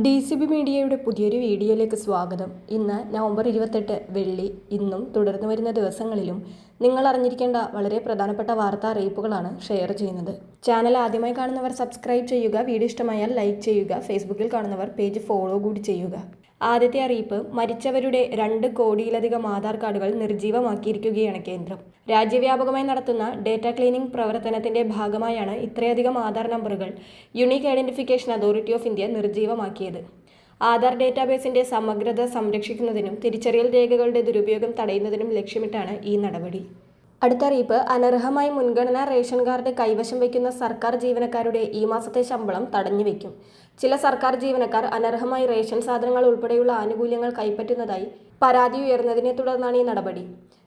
D C B മീഡിയയുടെ പുതിയൊരു വീഡിയോയിലേക്ക് സ്വാഗതം. ഇന്ന് നവംബർ ഇരുപത്തെട്ട് വെള്ളി. ഇന്നും തുടർന്നു വരുന്ന ദിവസങ്ങളിലും നിങ്ങൾ അറിഞ്ഞിരിക്കേണ്ട വളരെ പ്രധാനപ്പെട്ട വാർത്താ അറിയിപ്പുകളാണ് ഷെയർ ചെയ്യുന്നത്. ചാനൽ ആദ്യമായി കാണുന്നവർ സബ്സ്ക്രൈബ് ചെയ്യുക വീഡിയോ ഇഷ്ടമായാൽ ലൈക്ക് ചെയ്യുക ഫേസ്ബുക്കിൽ കാണുന്നവർ പേജ് ഫോളോ കൂടി ചെയ്യുക. ആദ്യത്തെ അറിയിപ്പ് മരിച്ചവരുടെ രണ്ട് കോടിയിലധികം ആധാർ കാർഡുകൾ നിർജീവമാക്കിയിരിക്കുകയാണ് കേന്ദ്രം. രാജ്യവ്യാപകമായി നടത്തുന്ന ഡേറ്റ ക്ലീനിംഗ് പ്രവർത്തനത്തിന്റെ ഭാഗമായാണ് ഇത്രയധികം ആധാർ നമ്പറുകൾ unique identification authority of India നിർജീവമാക്കിയത്. Aadhaar ഡേറ്റാബേസിന്റെ സമഗ്രത സംരക്ഷിക്കുന്നതിനും തിരിച്ചറിയൽ രേഖകളുടെ ദുരുപയോഗം തടയുന്നതിനും ലക്ഷ്യമിട്ടാണ് ഈ നടപടി. അടുത്ത അറിയിപ്പ് അനർഹമായി മുൻഗണനാ റേഷൻ കാർഡ് കൈവശം വയ്ക്കുന്ന സർക്കാർ ജീവനക്കാരുടെ ഈ മാസത്തെ ശമ്പളം തടഞ്ഞു വയ്ക്കും. ചില സർക്കാർ ജീവനക്കാർ അനർഹമായി റേഷൻ സാധനങ്ങൾ ഉൾപ്പെടെയുള്ള ആനുകൂല്യങ്ങൾ കൈപ്പറ്റുന്നതായി പരാതി ഉയർന്നതിനെ തുടർന്നാണ് ഈ നടപടി.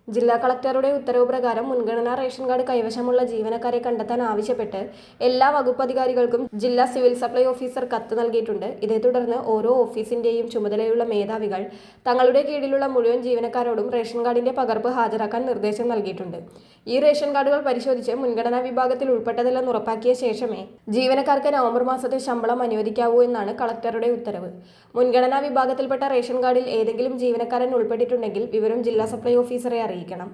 ജില്ലാ കളക്ടറുടെ ഉത്തരവ് പ്രകാരം മുൻഗണനാ റേഷൻ കാർഡ് കൈവശമുള്ള ജീവനക്കാരെ കണ്ടെത്താൻ ആവശ്യപ്പെട്ട് എല്ലാ വകുപ്പ് അധികാരികൾക്കും ജില്ലാ സിവിൽ സപ്ലൈ ഓഫീസർ കത്ത് നൽകിയിട്ടുണ്ട്. ഇതേ തുടർന്ന് ഓരോ ഓഫീസിന്റെയും ചുമതലയുള്ള മേധാവികൾ തങ്ങളുടെ കീഴിലുള്ള മുഴുവൻ ജീവനക്കാരോടും റേഷൻ കാർഡിന്റെ പകർപ്പ് ഹാജരാക്കാൻ നിർദ്ദേശം നൽകിയിട്ടുണ്ട്. ഈ റേഷൻ കാർഡുകൾ പരിശോധിച്ച് മുൻഗണനാ വിഭാഗത്തിൽ ഉൾപ്പെട്ടതെല്ലാം ഉറപ്പാക്കിയ ശേഷമേ ജീവനക്കാർക്ക് നവംബർ മാസത്തെ ശമ്പളം അനുവദിക്കാവൂ എന്നാണ് കളക്ടറുടെ ഉത്തരവ്. മുൻഗണനാ വിഭാഗത്തിൽപ്പെട്ട റേഷൻ കാർഡിൽ ഏതെങ്കിലും ജീവനക്കാരൻ ഉൾപ്പെട്ടിട്ടുണ്ടെങ്കിൽ വിവരം ജില്ലാ സപ്ലൈ ഓഫീസറെ അറിയിക്കണം.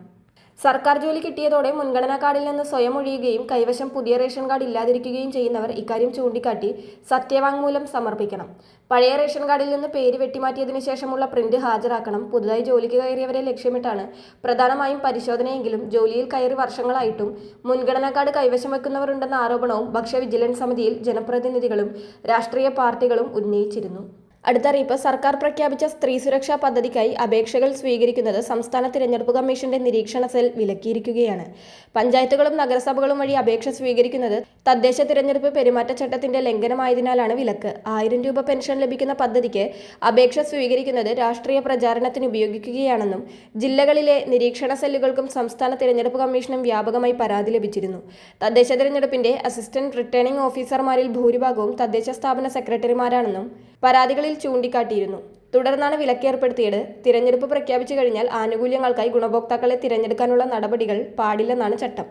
സർക്കാർ ജോലി കിട്ടിയതോടെ മുൻഗണനാ കാർഡിൽ നിന്ന് സ്വയം ഒഴിയുകയും കൈവശം പുതിയ റേഷൻ കാർഡ് ഇല്ലാതിരിക്കുകയും ചെയ്യുന്നവർ ഇക്കാര്യം ചൂണ്ടിക്കാട്ടി സത്യവാങ്മൂലം സമർപ്പിക്കണം. പഴയ റേഷൻ കാർഡിൽ നിന്ന് പേര് വെട്ടിമാറ്റിയതിനു ശേഷമുള്ള പ്രിന്റ് ഹാജരാക്കണം. പുതുതായി ജോലിക്ക് കയറിയവരെ ലക്ഷ്യമിട്ടാണ് പ്രധാനമായും പരിശോധനയെങ്കിലും ജോലിയിൽ കയറി വർഷങ്ങളായിട്ടും മുൻഗണനാ കാർഡ് കൈവശം വെക്കുന്നവരുണ്ടെന്ന ആരോപണവും ഭക്ഷ്യ വിജിലൻസ് സമിതിയിൽ ജനപ്രതിനിധികളും രാഷ്ട്രീയ പാർട്ടികളും ഉന്നയിച്ചിരുന്നു. അടുത്ത അറിയിപ്പ് സർക്കാർ പ്രഖ്യാപിച്ച സ്ത്രീ സുരക്ഷാ പദ്ധതിക്കായി അപേക്ഷകൾ സ്വീകരിക്കുന്നത് സംസ്ഥാന തിരഞ്ഞെടുപ്പ് കമ്മീഷന്റെ നിരീക്ഷണ സെൽ വിലക്കിയിരിക്കുകയാണ്. പഞ്ചായത്തുകളും നഗരസഭകളും വഴി അപേക്ഷ സ്വീകരിക്കുന്നത് തദ്ദേശ തിരഞ്ഞെടുപ്പ് പെരുമാറ്റച്ചട്ടത്തിന്റെ ലംഘനമായതിനാലാണ് വിലക്ക്. ആയിരം രൂപ പെൻഷൻ ലഭിക്കുന്ന പദ്ധതിക്ക് അപേക്ഷ സ്വീകരിക്കുന്നത് രാഷ്ട്രീയ പ്രചാരണത്തിന് ഉപയോഗിക്കുകയാണെന്നും ജില്ലകളിലെ നിരീക്ഷണ സെല്ലുകൾക്കും സംസ്ഥാന തിരഞ്ഞെടുപ്പ് കമ്മീഷനും വ്യാപകമായി പരാതി ലഭിച്ചിരുന്നു. തദ്ദേശ തിരഞ്ഞെടുപ്പിന്റെ അസിസ്റ്റന്റ് റിട്ടേണിംഗ് ഓഫീസർമാരിൽ ഭൂരിഭാഗവും തദ്ദേശ സ്ഥാപന സെക്രട്ടറിമാരാണെന്നും പരാതികളിൽ ചൂണ്ടിക്കാട്ടിയിരുന്നു. തുടർന്നാണ് വിലക്കേർപ്പെടുത്തിയത്. തിരഞ്ഞെടുപ്പ് പ്രഖ്യാപിച്ചു കഴിഞ്ഞാൽ ആനുകൂല്യങ്ങൾക്കായി ഗുണഭോക്താക്കളെ തിരഞ്ഞെടുക്കാനുള്ള നടപടികൾ പാടില്ലെന്നാണ് ചട്ടം.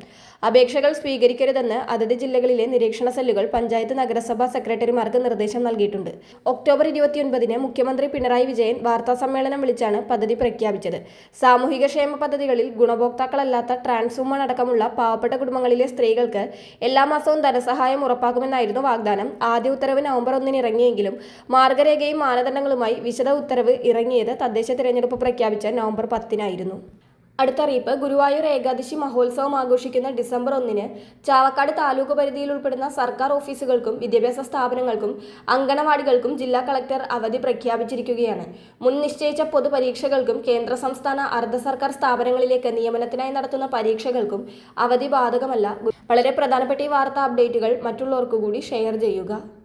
അപേക്ഷകൾ സ്വീകരിക്കരുതെന്ന് അതത് ജില്ലകളിലെ നിരീക്ഷണ സെല്ലുകൾ പഞ്ചായത്ത് നഗരസഭാ സെക്രട്ടറിമാർക്ക് നിർദ്ദേശം നൽകിയിട്ടുണ്ട്. ഒക്ടോബർ ഇരുപത്തിയൊൻപതിന് മുഖ്യമന്ത്രി പിണറായി വിജയൻ വാർത്താ സമ്മേളനം വിളിച്ചാണ് പദ്ധതി പ്രഖ്യാപിച്ചത്. സാമൂഹിക ക്ഷേമ പദ്ധതികളിൽ ഗുണഭോക്താക്കളല്ലാത്ത ട്രാൻസ്ഫോമർ അടക്കമുള്ള പാവപ്പെട്ട കുടുംബങ്ങളിലെ സ്ത്രീകൾക്ക് എല്ലാ മാസവും ധനസഹായം ഉറപ്പാക്കുമെന്നായിരുന്നു വാഗ്ദാനം. ആദ്യ ഉത്തരവ് നവംബർ ഒന്നിന് ഇറങ്ങിയെങ്കിലും മാർഗരേഖയും മാനദണ്ഡങ്ങളുമായി വിശദ ഉത്തരവ് ഇറങ്ങിയത് തദ്ദേശ തിരഞ്ഞെടുപ്പ് പ്രഖ്യാപിച്ച നവംബർ പത്തിനായിരുന്നു. അടുത്ത അറിയിപ്പ് ഗുരുവായൂർ ഏകാദശി മഹോത്സവം ആഘോഷിക്കുന്ന ഡിസംബർ ഒന്നിന് ചാവക്കാട് താലൂക്ക് പരിധിയിൽ ഉൾപ്പെടുന്ന സർക്കാർ ഓഫീസുകൾക്കും വിദ്യാഭ്യാസ സ്ഥാപനങ്ങൾക്കും അങ്കണവാടികൾക്കും ജില്ലാ കളക്ടർ അവധി പ്രഖ്യാപിച്ചിരിക്കുകയാണ്. മുൻ നിശ്ചയിച്ച പൊതുപരീക്ഷകൾക്കും കേന്ദ്ര സംസ്ഥാന അർദ്ധ സർക്കാർ സ്ഥാപനങ്ങളിലേക്ക് നിയമനത്തിനായി നടത്തുന്ന പരീക്ഷകൾക്കും അവധി ബാധകമല്ല. വളരെ പ്രധാനപ്പെട്ട ഈ വാർത്താ അപ്ഡേറ്റുകൾ മറ്റുള്ളവർക്കു കൂടി ഷെയർ ചെയ്യുക.